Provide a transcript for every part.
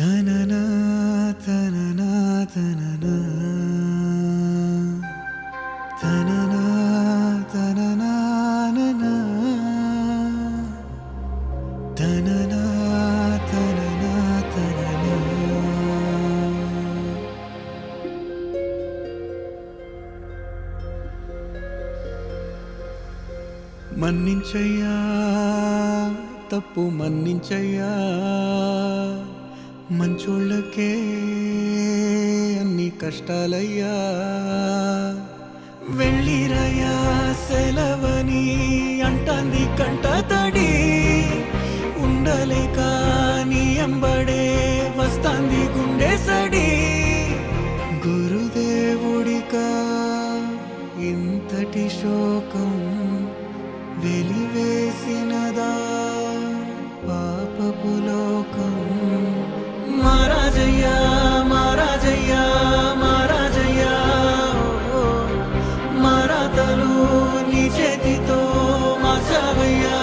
తననా తననా తననా తననా తననా ననా. తననా తననా తననా. మన్నించయ్యా తప్పు మన్నించయ్యా మంచోళ్ళకే అన్ని కష్టాలయ్యా. వెళ్ళిరయ్యా సెలవని అంటాంది కంట తడి. ఉండలేక నీ ఎంబడే వస్తాంది గుండె సడి. గురుదేవుడికా ఇంతటి శోకం వెలివేసినదా పాపపులో. పాపపు లోకం మహారాజయ్యా మహారాజయ్యా మహారాజయ్యా ఓ, మరాతలు నీ చేతితో మార్చావయ్యా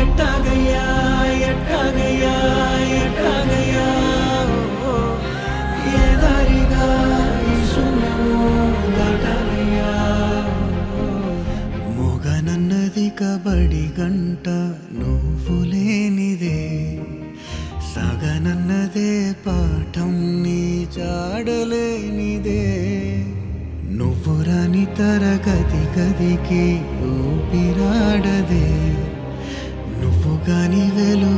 ఎట్టాగయ్యా ఎట్టాగయ్యా ఎట్టాగయ్యా ఏ దారిగా ఈ శూన్యము దాటాలయ్యా. మొగనన్నది కబడి గంట నువ్వు లేని పాఠం చాడలేనిదే జాడలేనిదే. నువ్వు తరగతి గదికి ఊపిరాడదే. నువ్వు కాని వెలు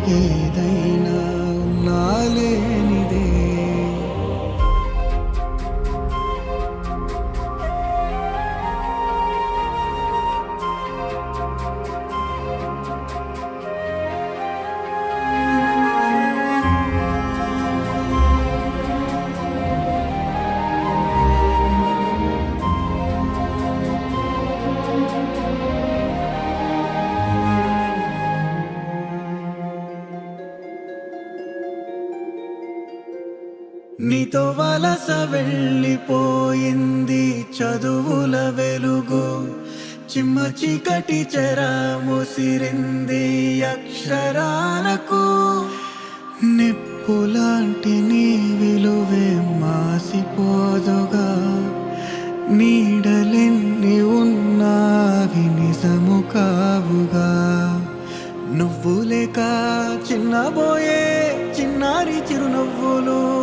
నీతో వలస వెళ్ళిపోయింది చదువుల వెలుగు. చిమ్మ చీకటి చెర ముసిరింది అక్షరాలకు. నిప్పులాంటి నీ విలువే మాసిపోదుగా. నీడలెన్ని ఉన్నావి నిజము కావుగా. నువ్వు లేక చిన్నబోయే చిన్నారి చిరునవ్వులు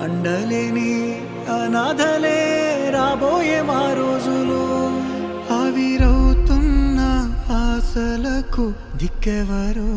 అండలేని అనాథలే రాబోయే మా రోజులు. ఆవిరవుతున్న ఆశలకు దిక్కెవరో?